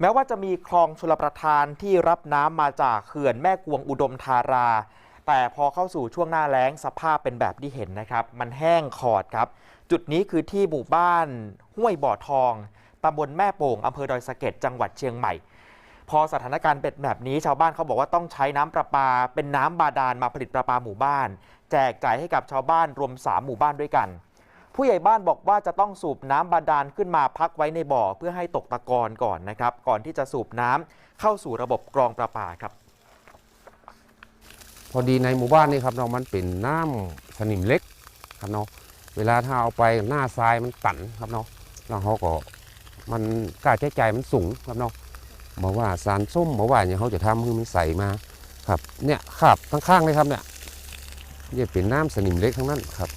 แม้ว่าจะมีคลองชลประทานที่รับน้ำมาจากเขื่อนแม่กวงอุดมธารา แต่พอเข้าสู่ช่วงหน้าแล้งสภาพเป็นแบบที่เห็นนะครับ มันแห้งขอดครับ จุดนี้คือที่หมู่บ้านห้วยบ่อทองตำบลแม่โป่งอำเภอดอยสะเก็ดจังหวัดเชียงใหม่ พอสถานการณ์เป็นแบบนี้ ชาวบ้านเขาบอกว่าต้องใช้น้ำประปา เป็นน้ำบาดาลมาผลิตประปาหมู่บ้าน แจกจ่ายให้กับชาวบ้านรวม 3 หมู่บ้านด้วยกัน ผู้ใหญ่บ้านบอกว่าจะต้องสูบน้ำบาดาลขึ้นมาพักไว้ในบ่อ เพื่อให้ตกตะกอนก่อนนะครับ ก่อนที่จะสูบน้ำเข้าสู่ระบบกรองประปาครับ พอดีในหมู่บ้านนี่ครับเนาะมันเป็นน้ำสนิมเล็กครับเนาะเวลาถ้าเอาไปหน้าทรายมันตันครับเนาะแล้วเขาก็มันกล้าใช้จ่ายมันสูงครับเนาะบอกว่าสารส้มบอกว่าเนี่ยเขาจะทำให้มันใสมาครับเนี่ยขับข้างๆเลยครับเนี่ยนี่เป็นน้ำสนิมเล็กทั้งนั้นครับ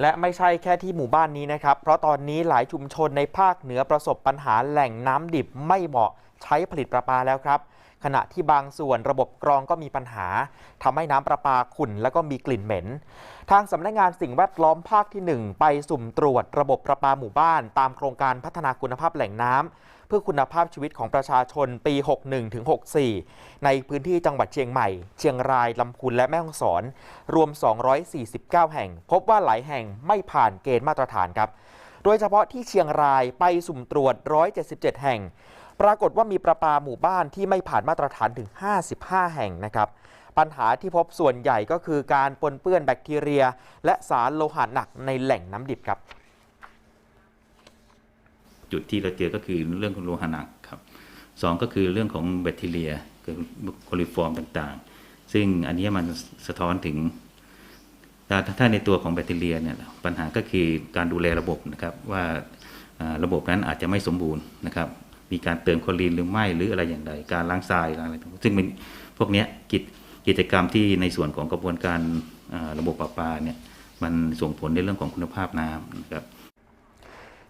และไม่ใช่แค่ที่หมู่บ้านนี้นะครับ เพราะตอนนี้หลายชุมชนในภาคเหนือประสบปัญหาแหล่งน้ำดิบไม่เหมาะใช้ผลิตประปาแล้วครับ ขณะที่บางส่วนระบบกรองก็มีปัญหาทำให้น้ำประปาขุ่นแล้วก็มีกลิ่นเหม็น ทางสำนักงานสิ่งแวดล้อมภาคที่ 1 ไปสุ่มตรวจระบบประปาหมู่บ้าน ตามโครงการพัฒนาคุณภาพแหล่งน้ำเพื่อคุณภาพชีวิตของประชาชนปี 61ถึง64ในพื้นที่จังหวัดเชียงใหม่ เชียงรายลำพูนและแม่ฮ่องสอน รวม 249 แห่ง พบว่าหลายแห่งไม่ผ่านเกณฑ์มาตรฐานครับ โดยเฉพาะที่เชียงรายไปสุ่มตรวจ 177 แห่ง ปรากฏว่ามีประปาหมู่บ้านที่ไม่ผ่านมาตรฐานถึง 55 แห่งนะครับปัญหาที่พบส่วนใหญ่ก็คือการปนเปื้อนแบคทีเรีย และสารโลหะหนักในแหล่งน้ำดิบครับ จุดที่เราเจอก็คือเรื่องของโลหะหนักครับสองก็คือเรื่องของแบคทีเรียคือโคลิฟอร์มต่างๆ ซึ่งอันนี้มันสะท้อนถึงถ้าในตัวของแบคทีเรียเนี่ยปัญหาก็คือการดูแลระบบนะครับว่าระบบนั้นอาจจะไม่สมบูรณ์นะครับ มีการเติมคลอรีนหรือไม่หรืออะไรอย่างไร การล้างทรายอะไรต่างๆซึ่งเป็นพวกนี้กิจกิจกรรมที่ในส่วนของกระบวนการระบบประปาเนี่ยมันส่งผลในเรื่องของคุณภาพน้ำนะครับ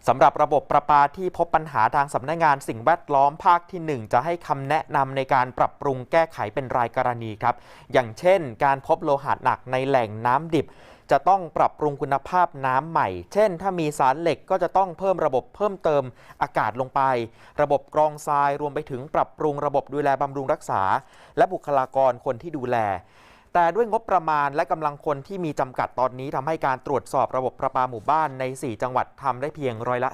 สำหรับระบบประปาที่พบปัญหาทางสำนักงานสิ่งแวดล้อมภาคที่ 1 จะให้คำแนะนำในการปรับปรุงแก้ไขเป็นรายกรณีครับ อย่างเช่น การพบโลหะหนักในแหล่งน้ำดิบ จะต้องปรับปรุงคุณภาพน้ำใหม่ เช่น ถ้ามีสารเหล็กก็จะต้องเพิ่มระบบเพิ่มเติมอากาศลงไป ระบบกรองทรายรวมไปถึงปรับปรุงระบบดูแลบำรุงรักษา และบุคลากรคนที่ดูแล แต่ด้วยงบประมาณและกำลังคนที่มีจำกัดตอนนี้ทำให้การตรวจสอบระบบประปาหมู่บ้านใน 4 จังหวัดทำได้เพียงร้อยละ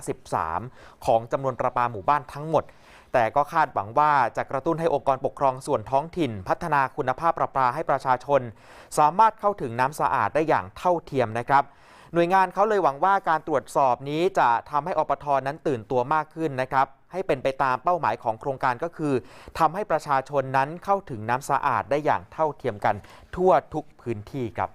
13 ของจำนวนประปาหมู่บ้านทั้งหมด แต่ก็คาดหวังว่าจะกระตุ้นให้องค์กรปกครองส่วนท้องถิ่น พัฒนาคุณภาพประปาให้ประชาชน สามารถเข้าถึงน้ำสะอาดได้อย่างเท่าเทียมนะครับหน่วยงานเขาเลยหวังว่าการตรวจสอบนี้จะทำให้อปทนั้นตื่นตัวมากขึ้นนะครับ ให้เป็นไปตามเป้าหมายของโครงการก็คือทำให้ประชาชนนั้นเข้าถึงน้ำสะอาดได้อย่างเท่าเทียมกันทั่วทุกพื้นที่ครับ